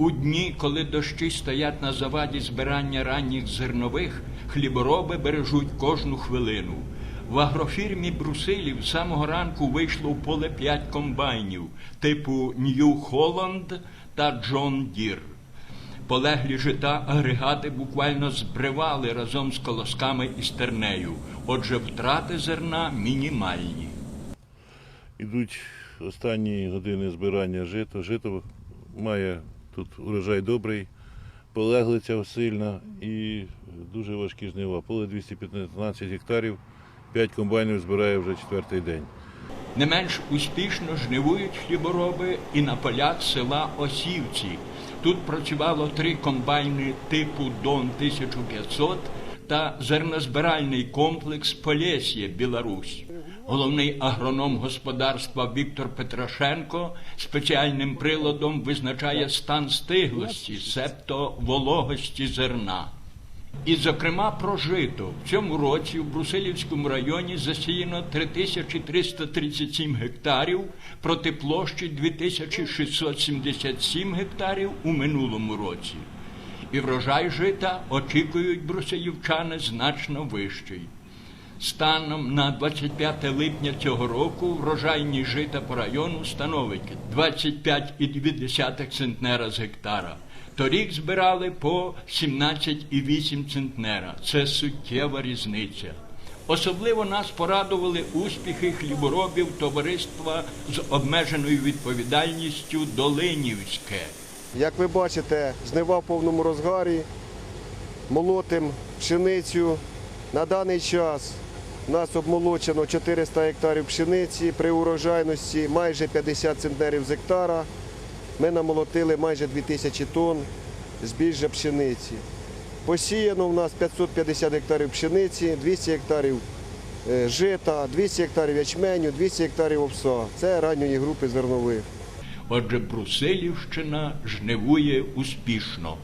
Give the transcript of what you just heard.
У дні, коли дощі стоять на заваді збирання ранніх зернових, хлібороби бережуть кожну хвилину. В агрофірмі Брусилів з самого ранку вийшло в поле п'ять комбайнів типу Нью Холланд та Джон Дір. Полеглі жита агрегати буквально збривали разом з колосками і стернею. Отже, втрати зерна мінімальні. Ідуть останні години збирання жита. Жито має тут урожай добрий, полеглиця сильна і дуже важкі жнива. Поле 215 гектарів, 5 комбайнів збирає вже четвертий день. Не менш успішно жнивують хлібороби і на полях села Осівці. Тут працювало три комбайни типу Дон 1500 та зернозбиральний комплекс Полєсє, Білорусь. Головний агроном господарства Віктор Петрашенко спеціальним приладом визначає стан стиглості, себто вологості зерна. І, зокрема, про жито. В цьому році в Брусилівському районі засіяно 3337 гектарів проти площі 2677 гектарів у минулому році. І врожай жита очікують брусилівчани значно вищий. Станом на 25 липня цього року врожайність жита по району становить 25,2 центнера з гектара. Торік збирали по 17,8 центнера. Це суттєва різниця. Особливо нас порадували успіхи хліборобів товариства з обмеженою відповідальністю Долинівське. Як ви бачите, жнива в повному розгарі, молотим пшеницю. На даний час нас обмолочено 400 гектарів пшениці при урожайності майже 50 центнерів з гектара. Ми намолотили майже 2000 тонн збіжжя пшениці. Посіяно у нас 550 гектарів пшениці, 200 гектарів е, жита, 200 гектарів ячменю, 200 гектарів овса. Це ранньої групи зернових. Отже, Брусилівщина жнивує успішно.